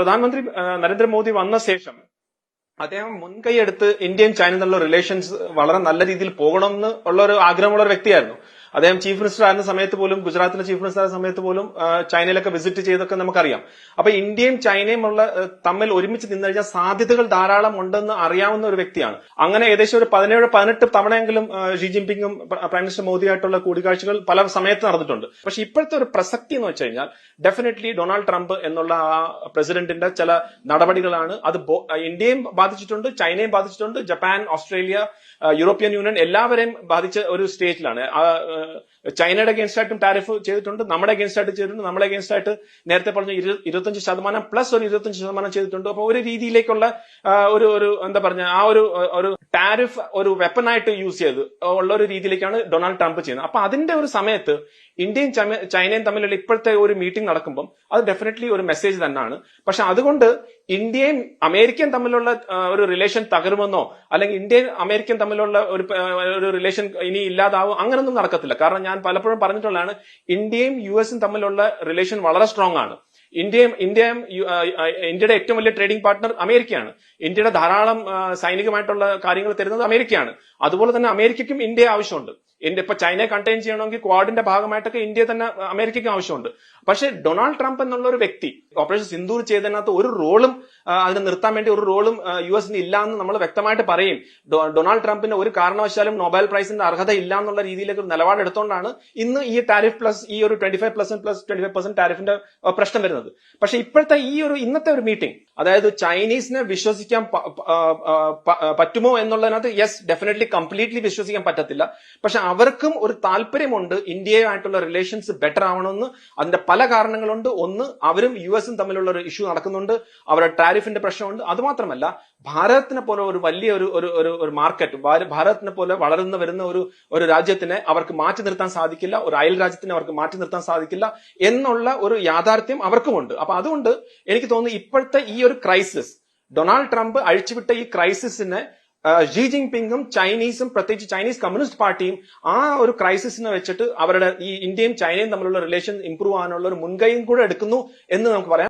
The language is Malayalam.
പ്രധാനമന്ത്രി നരേന്ദ്രമോദി വന്ന ശേഷം അദ്ദേഹം മുൻകൈ ഇന്ത്യയും ചൈനയും തമ്മിലുള്ള റിലേഷൻസ് വളരെ നല്ല രീതിയിൽ പോകണമെന്ന് ഉള്ള ഒരു ആഗ്രഹമുള്ള ഒരു വ്യക്തിയായിരുന്നു. അദ്ദേഹം ചീഫ് മിനിസ്റ്റർ ആയിരുന്ന സമയത്ത് പോലും ഗുജറാത്തിലെ ചീഫ് മിനിസ്റ്റർ ആയ സമയത്ത് പോലും ചൈനയിലൊക്കെ വിസിറ്റ് ചെയ്തൊക്കെ നമുക്കറിയാം. അപ്പൊ ഇന്ത്യയും ചൈനയും ഉള്ള തമ്മിൽ ഒരുമിച്ച് നിന്ന് കഴിഞ്ഞാൽ സാധ്യതകൾ ധാരാളം ഉണ്ടെന്ന് അറിയാവുന്ന ഒരു വ്യക്തിയാണ്. അങ്ങനെ ഏകദേശം ഒരു പതിനേഴ് പതിനെട്ട് തവണയെങ്കിലും ഷി ജിൻപിങ്ങും പ്രൈം മിനിസ്റ്റർ മോദിയായിട്ടുള്ള കൂടിക്കാഴ്ചകൾ പല സമയത്ത് നടന്നിട്ടുണ്ട്. പക്ഷെ ഇപ്പോഴത്തെ ഒരു പ്രസക്തി എന്ന് വെച്ച് കഴിഞ്ഞാൽ ഡെഫിനറ്റ്ലി ഡൊണാൾഡ് ട്രംപ് എന്നുള്ള ആ പ്രസിഡന്റിന്റെ ചില നടപടികളാണ് അത് ഇന്ത്യയും ബാധിച്ചിട്ടുണ്ട് ചൈനയും ബാധിച്ചിട്ടുണ്ട് ജപ്പാൻ ഓസ്ട്രേലിയ യൂറോപ്യൻ യൂണിയൻ എല്ലാവരെയും ബാധിച്ച ഒരു സ്റ്റേജിലാണ്. ആ, ആ, ചൈനയുടെ അഗേൻസ്റ്റ് ആയിട്ടും ടാരിഫ് ചെയ്തിട്ടുണ്ട് നമ്മുടെ അഗേൻസ്റ്റ് ആയിട്ട് ചെയ്തിട്ടുണ്ട് നമ്മളെ അഗേൻസ്റ്റ് ആയിട്ട് നേരത്തെ പറഞ്ഞ ഇരു- ഇരുപത്തഞ്ച് ശതമാനം പ്ലസ് ഒരു ഇരുപത്തഞ്ച് ശതമാനം ചെയ്തിട്ടുണ്ട്. അപ്പൊ ഒരു രീതിയിലേക്കുള്ള ഒരു ഒരു എന്താ പറഞ്ഞ ആ ഒരു ഒരു ടാരിഫ് ഒരു വെപ്പൺ ആയിട്ട് യൂസ് ചെയ്ത് ഉള്ള ഒരു രീതിയിലേക്കാണ് ഡൊണാൾഡ് ട്രംപ് ചെയ്യുന്നത്. അപ്പൊ അതിന്റെ ഒരു സമയത്ത് ഇന്ത്യയും ചൈന- ചൈനയും തമ്മിലുള്ള ഇപ്പോഴത്തെ ഒരു മീറ്റിംഗ് നടക്കുമ്പം അത് ഡെഫിനറ്റ്ലി ഒരു മെസ്സേജ് തന്നെയാണ് പക്ഷെ അതുകൊണ്ട് ഇന്ത്യയും അമേരിക്കയും തമ്മിലുള്ള ഒരു റിലേഷൻ തകരുമെന്നോ അല്ലെങ്കിൽ ഇന്ത്യയും അമേരിക്കയും തമ്മിലുള്ള ഒരു റിലേഷൻ ഇനി ഇല്ലാതാവും അങ്ങനൊന്നും നടക്കത്തില്ല. കാരണം ഞാൻ പലപ്പോഴും പറഞ്ഞിട്ടുള്ളതാണ് ഇന്ത്യയും യു എസും തമ്മിലുള്ള റിലേഷൻ വളരെ സ്ട്രോങ് ആണ്. ഇന്ത്യയും ഇന്ത്യയും ഇന്ത്യയുടെ ഏറ്റവും വലിയ ട്രേഡിംഗ് പാർട്ണർ അമേരിക്കയാണ്. ഇന്ത്യയുടെ ധാരാളം സൈനികമായിട്ടുള്ള കാര്യങ്ങൾ തരുന്നത് അമേരിക്കയാണ്. അതുപോലെ തന്നെ അമേരിക്കയ്ക്കും ഇന്ത്യയെ ആവശ്യമുണ്ട്. ഇന്ത്യ ഇപ്പൊ ചൈനയെ കണ്ടെയ്ൻ ചെയ്യണമെങ്കിൽ ക്വാഡിന്റെ ഭാഗമായിട്ടൊക്കെ ഇന്ത്യ തന്നെ അമേരിക്കയ്ക്ക് ആവശ്യമുണ്ട്. പക്ഷേ ഡൊണാൾഡ് ട്രംപ് എന്നുള്ള ഒരു വ്യക്തി ഓപ്പറേഷൻ സിന്ദൂർ ചെയ്തതിനകത്ത് ഒരു റോളും അതിനെ നിർത്താൻ വേണ്ടി ഒരു റോളും യു എസിന് ഇല്ല എന്ന് നമ്മൾ വ്യക്തമായിട്ട് പറയും. ഡൊണാൾഡ് ട്രംപിന് ഒരു കാരണവശാലും നൊബേൽ പ്രൈസിന്റെ അർഹത ഇല്ല എന്നുള്ള രീതിയിലേക്ക് നിലപാടെടുത്തോണ്ടാണ് ഇന്ന് ഈ ടാരിഫ് പ്ലസ് ഈ ഒരു twenty five percent plus twenty five percent ടാരിഫിന്റെ പ്രശ്നം വരുന്നത്. പക്ഷെ ഇപ്പോഴത്തെ ഈ ഒരു ഇന്നത്തെ ഒരു മീറ്റിംഗ് അതായത് ചൈനീസിനെ വിശ്വസിക്കാൻ പറ്റുമോ എന്നുള്ളതിനകത്ത് യെസ് ഡെഫിനറ്റ്ലി കംപ്ലീറ്റ്ലി വിശ്വസിക്കാൻ പറ്റത്തില്ല. പക്ഷെ അവർക്കും ഒരു താല്പര്യമുണ്ട് ഇന്ത്യയുമായിട്ടുള്ള റിലേഷൻസ് ബെറ്റർ ആവണമെന്ന്. അതിന്റെ പല കാരണങ്ങളുണ്ട്. ഒന്ന് അവരും യു എസും തമ്മിലുള്ള ഒരു ഇഷ്യൂ നടക്കുന്നുണ്ട്. അവരുടെ ടാരിഫിന്റെ പ്രശ്നമുണ്ട്. അതുമാത്രമല്ല ഭാരതത്തിനെ പോലെ ഒരു വലിയ ഒരു ഒരു ഒരു മാർക്കറ്റ് ഭാരതത്തിനെ പോലെ വളർന്നു വരുന്ന ഒരു ഒരു രാജ്യത്തിനെ അവർക്ക് മാറ്റി നിർത്താൻ സാധിക്കില്ല. ഒരു അയൽ രാജ്യത്തിനെ അവർക്ക് മാറ്റി നിർത്താൻ സാധിക്കില്ല എന്നുള്ള ഒരു യാഥാർത്ഥ്യം അവർക്കുമുണ്ട്. അപ്പൊ അതുകൊണ്ട് എനിക്ക് തോന്നുന്നു ഇപ്പോഴത്തെ ഈ ഒരു ക്രൈസിസ് ഡൊണാൾഡ് ട്രംപ് അഴിച്ചുവിട്ട ഈ ക്രൈസിസിനെ ഷീ ജിൻപിങ്ങും ചൈനീസും പ്രത്യേകിച്ച് ചൈനീസ് കമ്മ്യൂണിസ്റ്റ് പാർട്ടിയും ആ ഒരു ക്രൈസിസിനെ വെച്ചിട്ട് അവരുടെ ഈ ഇന്ത്യയും ചൈനയും തമ്മിലുള്ള റിലേഷൻ ഇംപ്രൂവ് ആവാനുള്ള ഒരു മുൻകൈയും കൂടെ എടുക്കുന്നു എന്ന് നമുക്ക് പറയാം.